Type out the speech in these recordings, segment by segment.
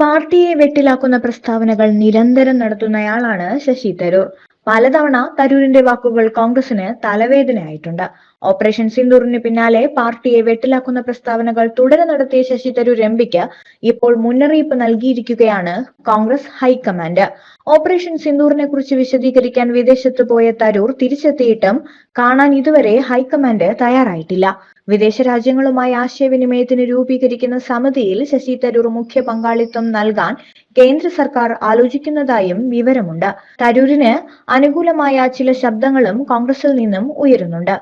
പാർട്ടിയെ വെട്ടിലാക്കുന്ന പ്രസ്താവനകൾ നിരന്തരം നടത്തുന്നയാളാണ് ശശി തരൂർ. പലതവണ തരൂരിന്റെ വാക്കുകൾ കോൺഗ്രസിന് തലവേദനയായിട്ടുണ്ട്. ഓപ്പറേഷൻ സിന്ദൂറിന് പിന്നാലെ പാർട്ടിയെ വെട്ടിലാക്കുന്ന പ്രസ്താവനകൾ തുടരെ നടത്തിയ ശശി തരൂർ എംപിക്ക് ഇപ്പോൾ മുന്നറിയിപ്പ് നൽകിയിരിക്കുകയാണ് കോൺഗ്രസ് ഹൈക്കമാൻഡ്. ഓപ്പറേഷൻ സിന്ദൂറിനെ കുറിച്ച് വിശദീകരിക്കാൻ വിദേശത്ത് പോയ തരൂർ തിരിച്ചെത്തിയിട്ടും കാണാൻ ഇതുവരെ ഹൈക്കമാൻഡ് തയ്യാറായിട്ടില്ല. വിദേശ രാജ്യങ്ങളുമായി ആശയവിനിമയത്തിന് രൂപീകരിക്കുന്ന സമിതിയിൽ ശശി തരൂർ മുഖ്യ പങ്കാളിത്തം നൽകാൻ കേന്ദ്ര സർക്കാർ ആലോചിക്കുന്നതായും വിവരമുണ്ട്. തരൂരിന് അനുകൂലമായ ചില ശബ്ദങ്ങളും കോൺഗ്രസിൽ നിന്നും ഉയരുന്നുണ്ട്.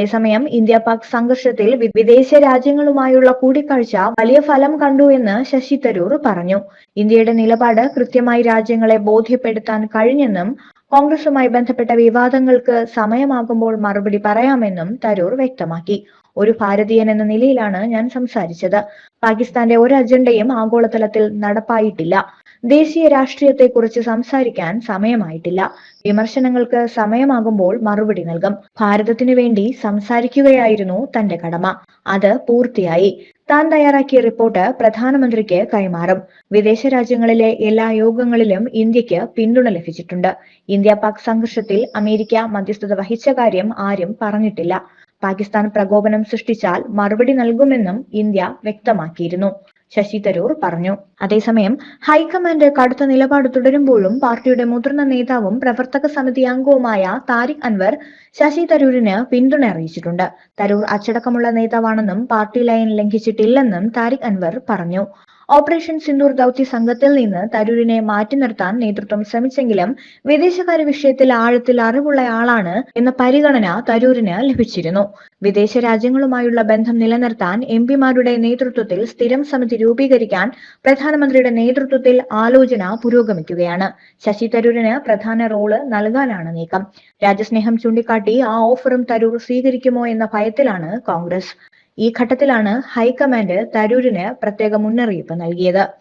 അതേസമയം ഇന്ത്യ പാക് സംഘർഷത്തിൽ വിദേശ രാജ്യങ്ങളുമായുള്ള കൂടിക്കാഴ്ച വലിയ ഫലം കണ്ടു എന്ന് ശശി തരൂർ പറഞ്ഞു. ഇന്ത്യയുടെ നിലപാട് കൃത്യമായി രാജ്യങ്ങളെ ബോധ്യപ്പെടുത്താൻ കഴിഞ്ഞെന്നും കോൺഗ്രസുമായി ബന്ധപ്പെട്ട വിവാദങ്ങൾക്ക് സമയമാകുമ്പോൾ മറുപടി പറയാമെന്നും തരൂർ വ്യക്തമാക്കി. ഒരു ഭാരതീയൻ എന്ന നിലയിലാണ് ഞാൻ സംസാരിച്ചത്. പാകിസ്ഥാന്റെ ഒരു അജണ്ടയും ആഗോളതലത്തിൽ നടപ്പായിട്ടില്ല. ദേശീയ രാഷ്ട്രീയത്തെക്കുറിച്ച് സംസാരിക്കാൻ സമയമായിട്ടില്ല. വിമർശനങ്ങൾക്ക് സമയമാകുമ്പോൾ മറുപടി നൽകും. ഭാരതത്തിനു വേണ്ടി സംസാരിക്കുകയായിരുന്നു തന്റെ കടമ. അത് പൂർത്തിയായി. താൻ തയ്യാറാക്കിയ റിപ്പോർട്ട് പ്രധാനമന്ത്രിക്ക് കൈമാറും. വിദേശ രാജ്യങ്ങളിലെ എല്ലാ യോഗങ്ങളിലും ഇന്ത്യയ്ക്ക് പിന്തുണ ലഭിച്ചിട്ടുണ്ട്. ഇന്ത്യ പാക് സംഘർഷത്തിൽ അമേരിക്ക മധ്യസ്ഥത വഹിച്ച കാര്യം ആരും പറഞ്ഞിട്ടില്ല. പാകിസ്ഥാൻ പ്രകോപനം സൃഷ്ടിച്ചാൽ മറുപടി നൽകുമെന്നും ഇന്ത്യ വ്യക്തമാക്കിയിരുന്നു. ശശി തരൂർ പറഞ്ഞു. അതേസമയം ഹൈക്കമാൻഡ് കടുത്ത നിലപാട് തുടരുമ്പോഴും പാർട്ടിയുടെ മുതിർന്ന നേതാവും പ്രവർത്തക സമിതി അംഗവുമായ താരിഖ് അൻവർ ശശി തരൂരിന് പിന്തുണ അറിയിച്ചിട്ടുണ്ട്. തരൂർ അച്ചടക്കമുള്ള നേതാവാണെന്നും പാർട്ടി ലൈൻ ലംഘിച്ചിട്ടില്ലെന്നും താരിഖ് അൻവർ പറഞ്ഞു. ഓപ്പറേഷൻ സിന്ദൂർ ദൌത്യ സംഘത്തിൽ നിന്ന് തരൂരിനെ മാറ്റി നിർത്താൻ നേതൃത്വം ശ്രമിച്ചെങ്കിലും വിദേശകാര്യ വിഷയത്തിൽ ആഴത്തിൽ അറിവുള്ളയാളാണ് എന്ന പരിഗണന തരൂരിന് ലഭിച്ചിരുന്നു. വിദേശ രാജ്യങ്ങളുമായുള്ള ബന്ധം നിലനിർത്താൻ എം പിമാരുടെ നേതൃത്വത്തിൽ സ്ഥിരം സമിതി രൂപീകരിക്കാൻ പ്രധാനമന്ത്രിയുടെ നേതൃത്വത്തിൽ ആലോചന പുരോഗമിക്കുകയാണ്. ശശി തരൂരിന് പ്രധാന റോൾ നൽകാനാണ് നീക്കം. രാജ്യസ്നേഹം ചൂണ്ടിക്കാട്ടി ആ ഓഫറും തരൂർ സ്വീകരിക്കുമോ എന്ന ഭയത്തിലാണ് കോൺഗ്രസ്. ഈ ഘട്ടത്തിലാണ് ഹൈക്കമാൻഡ് തരൂരിന് പ്രത്യേക മുന്നറിയിപ്പ് നൽകിയത്.